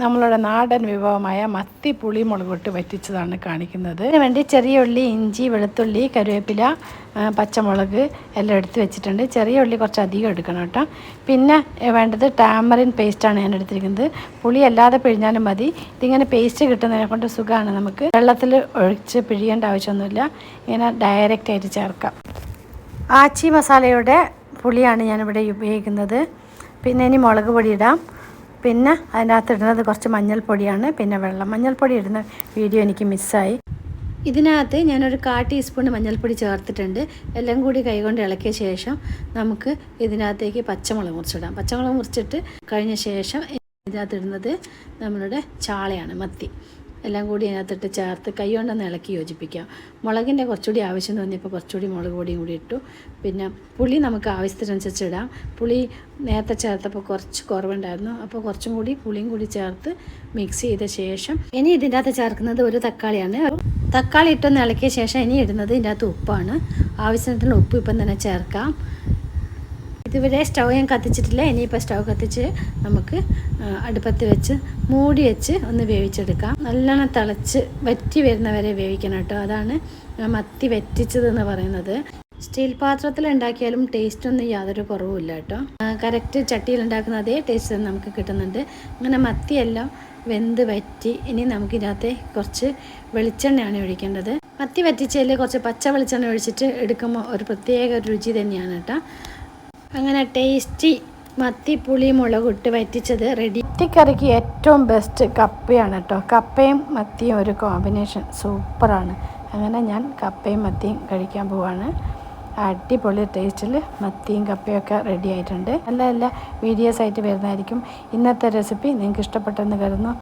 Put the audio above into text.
നമ്മളുടെ നാടൻ വിഭവമായ മത്തി പുളി മുളകിട്ട് വറ്റിച്ചതാണ് കാണിക്കുന്നത്. ഇതിന് വേണ്ടി ചെറിയ ഉള്ളി ഇഞ്ചി വെളുത്തുള്ളി കരുവേപ്പില പച്ചമുളക് എല്ലാം എടുത്ത് വെച്ചിട്ടുണ്ട്. ചെറിയ ഉള്ളി കുറച്ച് അധികം എടുക്കണം കേട്ടോ. പിന്നെ വേണ്ടത് ടാമറിൻ പേസ്റ്റാണ് ഞാൻ എടുത്തിരിക്കുന്നത്. പുളി അല്ലാതെ പിഴിഞ്ഞാലും മതി. ഇതിങ്ങനെ പേസ്റ്റ് കിട്ടുന്നതിനെ കൊണ്ട് സുഖമാണ് നമുക്ക്. വെള്ളത്തിൽ ഒഴിച്ച് പിഴിയേണ്ട ആവശ്യമൊന്നുമില്ല. ഇങ്ങനെ ഡയറക്റ്റ് ആയിട്ട് ചേർക്കാം. ആച്ചി മസാലയുടെ പുളിയാണ് ഞാനിവിടെ ഉപയോഗിക്കുന്നത്. പിന്നെ ഇനി മുളക് പൊടി ഇടാം. പിന്നെ അതിനകത്ത് ഇടുന്നത് കുറച്ച് മഞ്ഞൾപ്പൊടിയാണ്. പിന്നെ വെള്ളം. മഞ്ഞൾപ്പൊടി ഇടുന്ന വീഡിയോ എനിക്ക് മിസ്സായി. ഇതിനകത്ത് ഞാനൊരു കാ ടീസ്പൂൺ മഞ്ഞൾപ്പൊടി ചേർത്തിട്ടുണ്ട്. എല്ലാം കൂടി കൈകൊണ്ട് ഇളക്കിയ ശേഷം നമുക്ക് ഇതിനകത്തേക്ക് പച്ചമുളക് മുറിച്ചിടാം. പച്ചമുളക് മുറിച്ചിട്ട് കഴിഞ്ഞ ശേഷം ഇതിനകത്ത് ഇടുന്നത് നമ്മളുടെ ചാളയാണ് മത്തി. എല്ലാം കൂടി അതിനകത്തിട്ട് ചേർത്ത് കൈ കൊണ്ടൊന്ന് ഇളക്കി യോജിപ്പിക്കാം. മുളകിന്റെ കുറച്ചുകൂടി ആവശ്യം തോന്നിയപ്പോൾ കുറച്ചുകൂടി മുളക് പൊടിയും കൂടി ഇട്ടു. പിന്നെ പുളി നമുക്ക് ആവശ്യത്തിനനുസരിച്ച് ഇടാം. പുളി നേരത്തെ ചേർത്തപ്പോൾ കുറച്ച് കുറവുണ്ടായിരുന്നു. അപ്പോൾ കുറച്ചും കൂടി പുളിയും കൂടി ചേർത്ത് മിക്സ് ചെയ്ത ശേഷം ഇനി ഇതിന്റെ അകത്ത് ചേർക്കുന്നത് ഒരു തക്കാളിയാണ്. തക്കാളി ഇട്ടൊന്ന് ഇളക്കിയ ശേഷം ഇനി ഇടുന്നത് ഇതിന്റെ അകത്ത് ഉപ്പാണ്. ആവശ്യത്തിനുള്ള ഉപ്പ് ഇപ്പം തന്നെ ചേർക്കാം. ഇതുവരെ സ്റ്റൗ ഞാൻ കത്തിച്ചിട്ടില്ല ഇനിയിപ്പോൾ സ്റ്റൗ കത്തിച്ച് നമുക്ക് അടുപ്പത്ത് വെച്ച് മൂടി വെച്ച് ഒന്ന് വേവിച്ചെടുക്കാം. നല്ലോണം തിളച്ച് വറ്റി വരുന്നവരെ വേവിക്കണം കേട്ടോ. അതാണ് മത്തി വറ്റിച്ചതെന്ന് പറയുന്നത്. സ്റ്റീൽ പാത്രത്തിൽ ഉണ്ടാക്കിയാലും ടേസ്റ്റ് ഒന്നും യാതൊരു കുറവുമില്ല കേട്ടോ. കറക്റ്റ് ചട്ടിയിൽ ഉണ്ടാക്കുന്ന അതേ ടേസ്റ്റ് നമുക്ക് കിട്ടുന്നുണ്ട്. അങ്ങനെ മത്തിയെല്ലാം വെന്ത് വറ്റി ഇനി നമുക്കിതിനകത്ത് കുറച്ച് വെളിച്ചെണ്ണയാണ് ഒഴിക്കേണ്ടത്. മത്തി വറ്റിച്ചതിൽ കുറച്ച് പച്ച വെളിച്ചെണ്ണ ഒഴിച്ചിട്ട് എടുക്കുമ്പോൾ ഒരു പ്രത്യേക രുചി തന്നെയാണ് കേട്ടോ. അങ്ങനെ ടേസ്റ്റി മത്തി പുളി മുളകിട്ട് വറ്റിച്ചത് റെഡി മത്തിക്കറിക്ക് ഏറ്റവും ബെസ്റ്റ് കപ്പയാണ് കേട്ടോ കപ്പയും മത്തിയും ഒരു കോമ്പിനേഷൻ സൂപ്പറാണ്. അങ്ങനെ ഞാൻ കപ്പയും മത്തിയും കഴിക്കാൻ പോവാണ്. അടിപൊളി ടേസ്റ്റിൽ മത്തിയും കപ്പയും ഒക്കെ റെഡി ആയിട്ടുണ്ട്. നല്ല നല്ല വീഡിയോസ് ആയിട്ട് വരുന്നതായിരിക്കും. ഇന്നത്തെ റെസിപ്പി നിങ്ങൾക്ക് ഇഷ്ടപ്പെട്ടെന്ന് കരുതുന്നു.